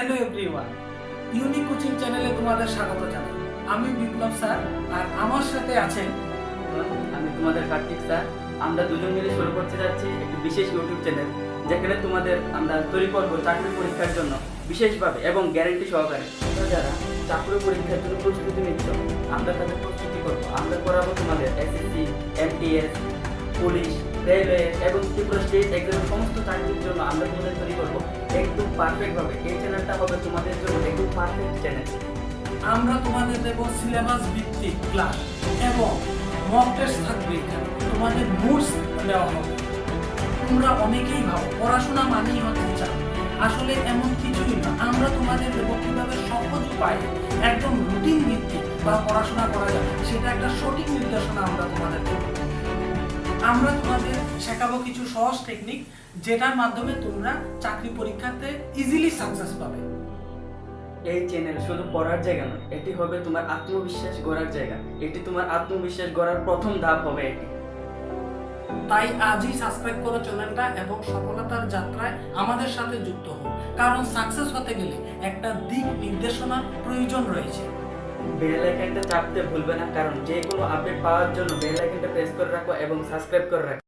Hello everyone unique coaching চ্যানেলে তোমাদের স্বাগত জানাই। আমি বিপ্লব স্যার, আর আমার সাথে আছেন আমি তোমাদের কার্তিক স্যার। আমরা দুজন মিলে শুরু করতে যাচ্ছি একটি বিশেষ ইউটিউব চ্যানেল যেখানে তোমাদের আমরা তৈরি করব চাকরি পরীক্ষার জন্য, বিশেষভাবে এবং গ্যারেন্টি সহকারে। যারা চাকরি পরীক্ষার জন্য প্রস্তুতি নিচ্ছ, আমরা তাদের প্রস্তুতি করব। আমরা করাবো তোমাদের এসএসসি এমটিএস পুলিশ, রেলওয়ে এবং ত্রিপুরা স্টেট এক্সামের সমস্ত চাকরির জন্য আমরা তৈরি করব পারফেক্টভাবে এই চ্যানেলটা হবে তোমাদের জন্য পারফেক্ট চ্যানেল আমরা তোমাদের দেব সিলেবাস ভিত্তিক ক্লাস এবং মক টেস্ট থাকবে তোমাদের হবে। তোমরা অনেকেই ভাবো, পড়াশোনা মানেই হচ্ছে চাপ। আসলে এমন কিছুই না। আমরা তোমাদের দেবো কীভাবে সহজ উপায়ে একদম রুটিন ভিত্তিক বা পড়াশোনা করা যায়, সেটা একটা সঠিক নির্দেশনা আমরা তোমাদের দেবো। আমরা তোমাদের শেখাবো কিছু সহজ টেকনিক যেটার মাধ্যমে তোমরা চাকরি পরীক্ষাতে ইজিলি সাকসেস পাবে। এই চ্যানেল শুধু পড়ার জায়গা নয় এটি হবে তোমার আত্মবিশ্বাস গড়ার জায়গা। এটি তোমার আত্মবিশ্বাস গড়ার প্রথম ধাপ হবে এটি। তাই আজই সাবস্ক্রাইব করো চ্যানেলটা এবং সফলতার যাত্রায় আমাদের সাথে যুক্ত হও। কারণ সাকসেস হতে গেলে একটা দিক নির্দেশনার প্রয়োজন রয়েছে। বেল আইকনটা চাপতে ভুলবে না, কারণ যে কোনো আপডেট পাওয়ার জন্য বেল আইকনটা প্রেস করে রাখো এবং সাবস্ক্রাইব করে রাখো।